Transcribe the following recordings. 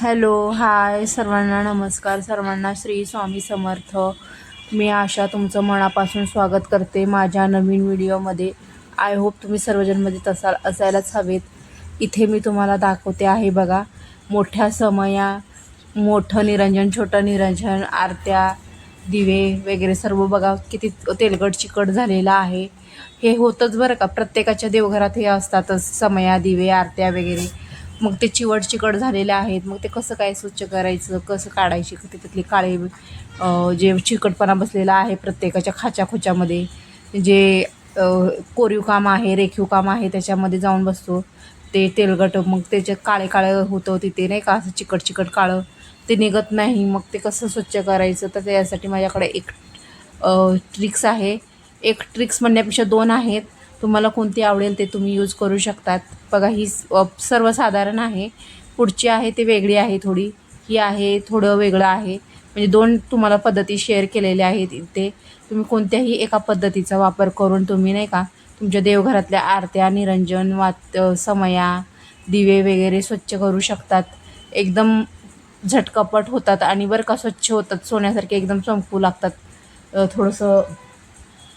Hello hi. सर्वांना नमस्कार. सर्वांना श्री स्वामी समर्थ. मी आशा तुमचं मनापासून स्वागत करते माझ्या नवीन व्हिडिओमध्ये. आय होप तुम्ही सर्वजणमध्ये असाल असायलाच हवेत. इथे मी तुम्हाला दाखवते आहे बघा मोठ्या समया मोठं निरंजन छोटं निरंजन आरत्या दिवे वगैरे सर्व बघा किती तेलकट चिकट झालेलं आहे. हे होतंच बरं का? प्रत्येकाच्या देवघरात हे असतातच समया दिवे आरत्या वगैरे. मग ते चिवट चिकट झालेले आहेत मग ते कसं काय स्वच्छ करायचं कसं काढायची ते काळे जे चिकटपणा बसलेला आहे प्रत्येकाच्या खाच्या खुच्यामध्ये जे कोरीव काम आहे रेखीव काम आहे त्याच्यामध्ये जाऊन बसतो. ते तेलगट मग त्याच्यात काळे काळे होतं तिथे नाही का असं चिकट चिकट काळं ते निघत नाही. मग ते कसं स्वच्छ करायचं? तर त्यासाठी माझ्याकडे एक ट्रिक्स आहे. एक ट्रिक्स म्हणण्यापेक्षा दोन आहेत. तुम्हाला कोणती आवडेल ते तुम्ही यूज करू शकतात. बघा ही स- सर्वसाधारण आहे. पुढची आहे ते वेगळी आहे थोडी. ही आहे थोडं वेगळं आहे. म्हणजे दोन तुम्हाला पद्धती शेअर केलेल्या आहेत इथे. तुम्ही कोणत्याही एका पद्धतीचा वापर करून तुम्ही नाही का तुमच्या देवघरातल्या आरत्या निरंजन वात समया दिवे वगैरे स्वच्छ करू शकतात. एकदम झटकपट होतात आणि बरं का स्वच्छ होतात. सोन्यासारखे एकदम चमकू लागतात. थोडंसं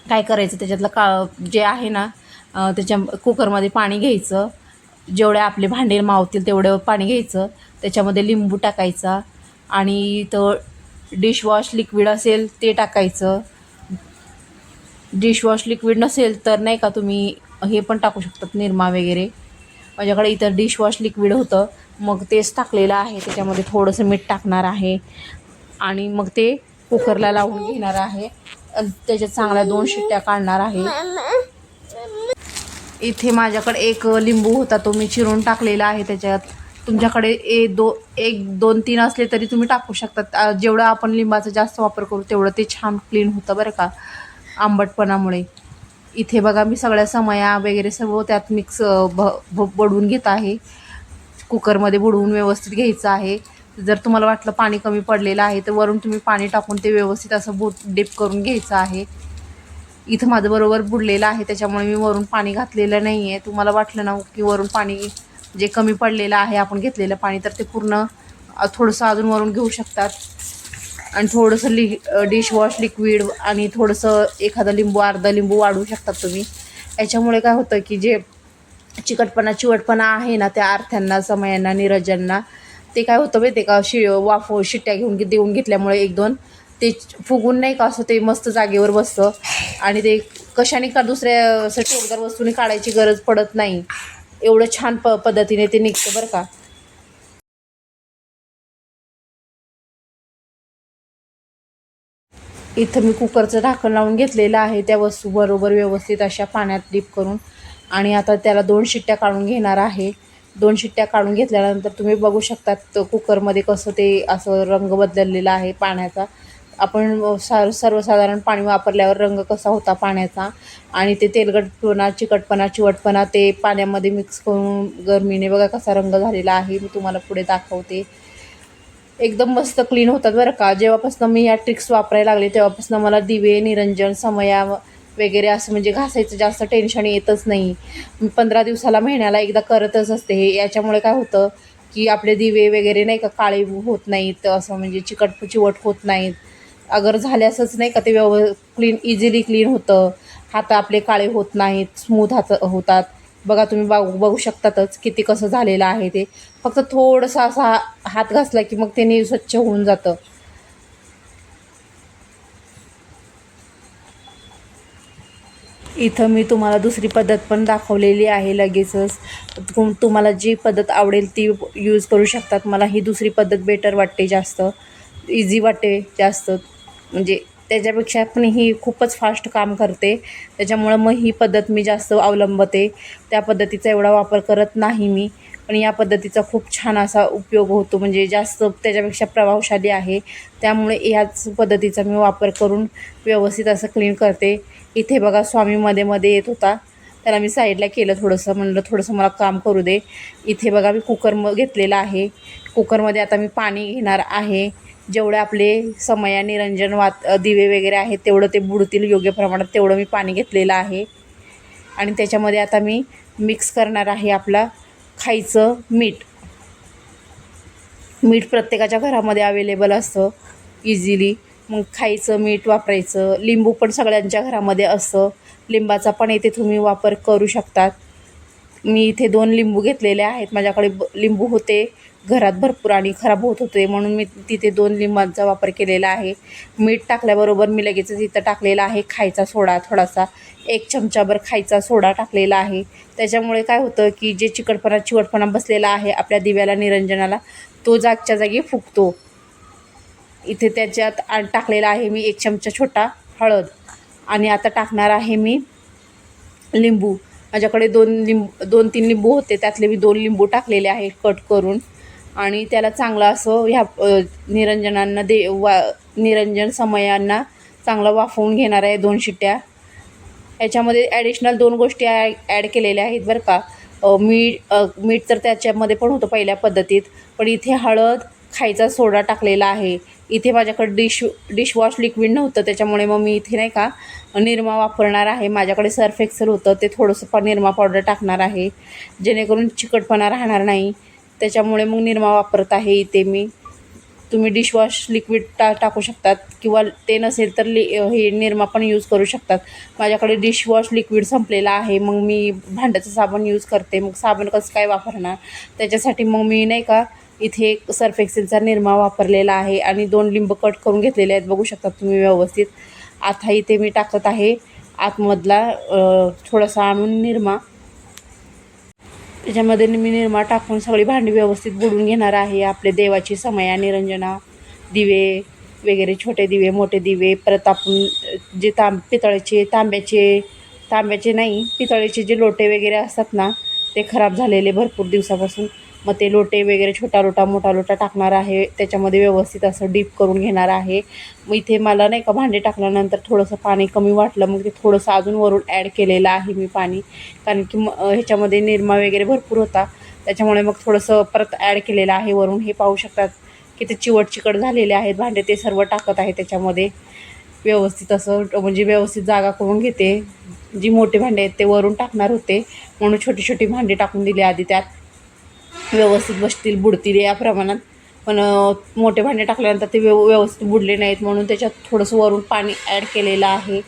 काय करायचं त्याच्यातलं का जे आहे ना त्याच्या कुकरमध्ये पाणी घ्यायचं. जेवढे आपले भांडे मावतील तेवढं पाणी घ्यायचं. त्याच्यामध्ये लिंबू टाकायचा आणि इथं डिशवॉश लिक्विड असेल ते टाकायचं. डिशवॉश लिक्विड नसेल तर नाही का तुम्ही हे पण टाकू शकतात निरमा वगैरे. माझ्याकडे इथं डिशवॉश लिक्विड होतं. मग तेच टाकलेलं आहे. त्याच्यामध्ये थोडंसं मीठ टाकणार आहे. आणि मग ते कुकरला लावून घेणार आहे. त्याच्यात चांगल्या दोन शिट्ट्या काढणार आहे. इथे माझ्याकडे एक लिंबू होता तो मी चिरून टाकलेला आहे त्याच्यात. तुमच्याकडे ए दो एक दोन तीन असले तरी तुम्ही टाकू शकतात जेवढं आपण लिंबाचा जास्त वापर करू तेवढं ते छान क्लीन होतं बरं का आंबटपणामुळे. इथे बघा मी सगळ्या समया वगैरे सर्व त्यात मिक्स भ भ घेत आहे. कुकरमध्ये बुडवून व्यवस्थित घ्यायचं आहे. जर तुम्हाला वाटलं पाणी कमी पडलेलं आहे तर वरून तुम्ही पाणी टाकून ते व्यवस्थित असं बुट डिप करून घ्यायचं आहे. इथं माझं बरोबर बुडलेलं आहे त्याच्यामुळे मी वरून पाणी घातलेलं नाही आहे तुम्हाला वाटलं ना की वरून पाणी जे कमी पडलेलं आहे आपण घेतलेलं पाणी तर ते पूर्ण थोडंसं अजून वरून घेऊ शकतात. आणि थोडंसं लि डिशवॉश लिक्विड आणि थोडंसं एखादं लिंबू अर्धा लिंबू वाढवू शकतात तुम्ही. याच्यामुळे काय होतं की जे चिकटपणा चिवटपणा आहे ना त्या आर्थ्यांना समयांना नीरजांना ते काय होतं माहिती आहे का शि वाफ शिट्ट्या घेऊन घे- देऊन घेतल्यामुळे एक दोन ते फुगून नाही का असं ते मस्त जागेवर बसतं. आणि ते कशाने का दुसऱ्या असं टोकदार वस्तूने काढायची गरज पडत नाही. एवढं छान प पद्धतीने ते निघतं बरं का. इथं मी कुकरचं झाकण लावून घेतलेलं आहे. त्या वस्तू बरोबर व्यवस्थित अशा पाण्यात डीप करून. आणि आता त्याला दोन शिट्ट्या काढून घेणार आहे. दोन शिट्ट्या काढून घेतल्यानंतर तुम्ही बघू शकतात कुकरमध्ये कसं ते असं रंग बदललेला आहे पाण्याचा. आपण सार सर्वसाधारण पाणी वापरल्यावर रंग कसा होता पाण्याचा? आणि ते तेलगटपणा चिकटपणा चिवटपणा ते पाण्यामध्ये मिक्स करून गरमीने बघा कसा रंग झालेला आहे. मी तुम्हाला पुढे दाखवते. एकदम मस्त क्लीन होतात बरं का. जेव्हापासून मी या ट्रिक्स वापरायला लागले तेव्हापासून मला दिवे निरंजन समया वगैरे असं म्हणजे घासायचं जास्त टेन्शन येतच नाही. पंधरा दिवसाला महिन्याला एकदा करतच असते हे. याच्यामुळे काय होतं की आपले दिवे वगैरे नाही का काळे होत नाहीत असं म्हणजे चिकट चिवट होत नाहीत. अगर झाल्यासच नाही का ते व्यव क्लीन इझिली क्लीन होतं. हात आपले काळे होत नाहीत स्मूथ हात होतात. बघा तुम्ही बघू बघू शकतातच किती कसं झालेलं आहे ते. फक्त थोडंसं असा हात घासला की मग त्याने स्वच्छ होऊन जातं. इथं मी तुम्हाला दुसरी पद्धत पण दाखवलेली आहे लगेचच. तुम्हाला जी पद्धत आवडेल ती यूज करू शकतात. मला ही दुसरी पद्धत बेटर वाटते जास्त. इझी वाटते जास्त. म्हणजे त्याच्यापेक्षा पण ही खूपच फास्ट काम करते. त्याच्यामुळं मग ही पद्धत मी जास्त अवलंबते. त्या पद्धतीचा एवढा वापर करत नाही मी. पण या पद्धतीचा खूप छान असा उपयोग होतो. म्हणजे जास्त त्याच्यापेक्षा प्रभावशाली आहे. त्यामुळे ह्याच पद्धतीचा मी वापर करून व्यवस्थित असं क्लीन करते. इथे बघा स्वामी मध्ये मध्ये येत होता. त्याला मी साईडला केलं थोडंसं. म्हणलं थोडंसं मला काम करू दे. इथे बघा मी कुकर म घेतलेला आहे. कुकरमध्ये आता मी पाणी घेणार आहे. जेवढे आपले समया निरंजन वात दिवे वगैरे आहेत तेवढं ते बुडतील योग्य प्रमाणात तेवढं मी पाणी घेतलेलं आहे. आणि त्याच्यामध्ये आता मी मिक्स करणार आहे आपला खायचं मीठ. मीठ प्रत्येकाच्या घरामध्ये अवेलेबल असतं इझिली मग खायचं मीठ वापरायचं लिंबू पण सगळ्यांच्या घरामध्ये असतं. लिंबाचा पण इथे तुम्ही वापर करू शकतात. मी इथे दोन लिंबू घेतलेले आहेत माझ्याकडे ब लिंबू होते घरात भरपूर आणि खराब होत होते म्हणून मी तिथे दोन लिंबांचा वापर केलेला आहे. मीठ टाकल्याबरोबर मी लगेचच इथं टाकलेला आहे. खायचा सोडा थोडासा. एक चमचाभर खायचा सोडा टाकलेला आहे. त्याच्यामुळे काय होतं की जे चिकटपणा चिवटपणा बसलेला आहे आपल्या दिव्याला निरंजनाला तो जागच्या जागी फुगतो. इथे त्याच्यात टाकलेला आहे मी एक चमचा छोटा हळद आणि आता टाकणार आहे मी लिंबू. माझ्याकडे दोन लिंब दोन तीन लिंबू होते. त्यातले मी दोन लिंबू टाकलेले आहे कट करून. आणि त्याला चांगलं असं ह्या निरंजनांना दे वा निरंजन समयांना चांगलं वाफवून घेणार आहे दोन शिट्ट्या. याच्यामध्ये ॲडिशनल दोन गोष्टी ॲ ॲड केलेल्या आहेत बरं का. मीठ मीठ तर त्याच्यामध्ये पण होतं पहिल्या पद्धतीत पण इथे हळद खायचा सोडा टाकलेला आहे. इथे माझ्याकडे डिश डिशवॉश लिक्विड नव्हतं त्याच्यामुळे मग मी इथे नाही का निरमा वापरणार आहे. माझ्याकडे सर्फ एक्सेल होतं ते थोडंसं पण निरमा पावडर टाकणार आहे. जेणेकरून चिकटपणा राहणार नाही. त्याच्यामुळे मग निरमा वापरत आहे इथे मी. तुम्ही डिशवॉश लिक्विड टा टाकू शकतात किंवा ते नसेल तर लि हे निरमा पण यूज करू शकतात. माझ्याकडे डिशवॉश लिक्विड संपलेला आहे मग मी भांड्याचं साबण यूज करते. मग साबण कसं काय वापरणार? त्याच्यासाठी मग मी नाही का इथे एक सर्फ एक्सेलचा निरमा वापरलेला आहे आणि दोन लिंब कट करून घेतलेले आहेत. बघू शकता तुम्ही व्यवस्थित. आता इथे मी टाकत आहे. आतमधला थोडासा आणून निरमा. त्याच्यामध्ये मी निरमा टाकून सगळी भांडी व्यवस्थित बुडून घेणार आहे. आपले देवाची समया निरंजना दिवे वगैरे छोटे दिवे मोठे दिवे परत आपण जे तांब पितळेचे तांब्याचे तांब्याचे नाही पितळेचे जे लोटे वगैरे असतात ना ते खराब झालेले भरपूर दिवसापासून. मग ते लोटे वगैरे छोटा लोटा मोठा लोटा टाकणार आहे. त्याच्यामध्ये व्यवस्थित असं डीप करून घेणार आहे. मग इथे मला नाही का भांडे टाकल्यानंतर थोडंसं पाणी कमी वाटलं. मग ते थोडंसं अजून वरून ॲड केलेलं आहे मी पाणी. कारण की ह्याच्यामध्ये निरमा वगैरे भरपूर होता. त्याच्यामुळे मग थोडंसं परत ॲड केलेलं आहे वरून. हे पाहू शकतात की ते चिवट चिकट झालेले आहेत. भांडे ते सर्व टाकत आहे त्याच्यामध्ये. व्यवस्थित असं म्हणजे व्यवस्थित जागा करून घेते. जी मोठी भांडे आहेत ते वरून टाकणार होते. म्हणून छोटी छोटी भांडी टाकून दिली आधी त्यात. व्यवस्थित बसतील बुडतील या प्रमाणात. पण मोठे भांडे टाकल्यानंतर ते व्यव व्यवस्थित बुडले नाहीत. म्हणून त्याच्यात थोडंसं वरून पाणी ॲड केलेलं आहे.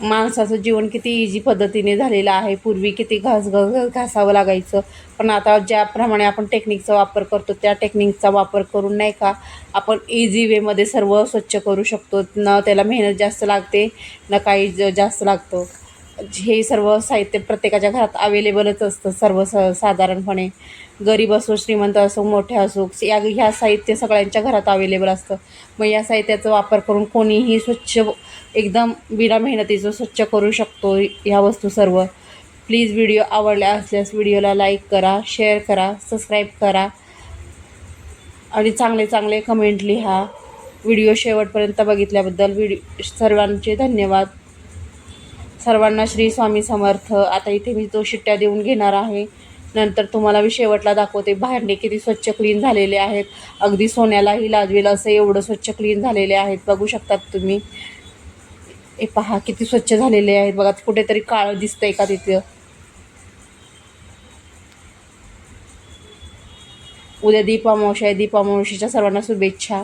माणसाचं जीवन किती इझी पद्धतीने झालेलं आहे. पूर्वी किती घास घ घासावं लागायचं. पण आता ज्याप्रमाणे आपण टेक्निकचा वापर करतो त्या टेक्निकचा वापर करून नाही का आपण इझी वेमध्ये सर्व स्वच्छ करू शकतो. न त्याला मेहनत जास्त लागते न काही ज- जास्त लागतं. हे सर्व साहित्य प्रत्येकाच्या घरात अवेलेबलच असतं सर्व स साधारणपणे. गरीब असो श्रीमंत असो मोठे असो या ह्या साहित्य सगळ्यांच्या घरात अवेलेबल असतं. मग या साहित्याचा वापर करून कोणीही स्वच्छ एकदम बिना मेहनतीचं स्वच्छ करू शकतो ह्या वस्तू सर्व. प्लीज व्हिडिओ आवडल्या असल्यास व्हिडिओला लाईक करा शेअर करा सबस्क्राईब करा. आणि चांगले चांगले कमेंट लिहा. व्हिडिओ शेवटपर्यंत बघितल्याबद्दल व्हिडिओ सर्वांचे धन्यवाद. सर्वांना श्री स्वामी समर्थ. आता इथे मी तो शिट्ट्या देऊन घेणार आहे नंतर तुम्हाला मी शेवटला दाखवते. भांडे किती स्वच्छ क्लीन झालेले आहेत. अगदी सोन्यालाही लाजवेल असं एवढं स्वच्छ क्लीन झालेले आहेत. बघू शकतात तुम्ही. हे पहा किती स्वच्छ झालेले आहेत. बघा कुठेतरी काळं दिसतंय का तिथं? उद्या दीपामावशी आहे. दीपामावशीच्या सर्वांना शुभेच्छा.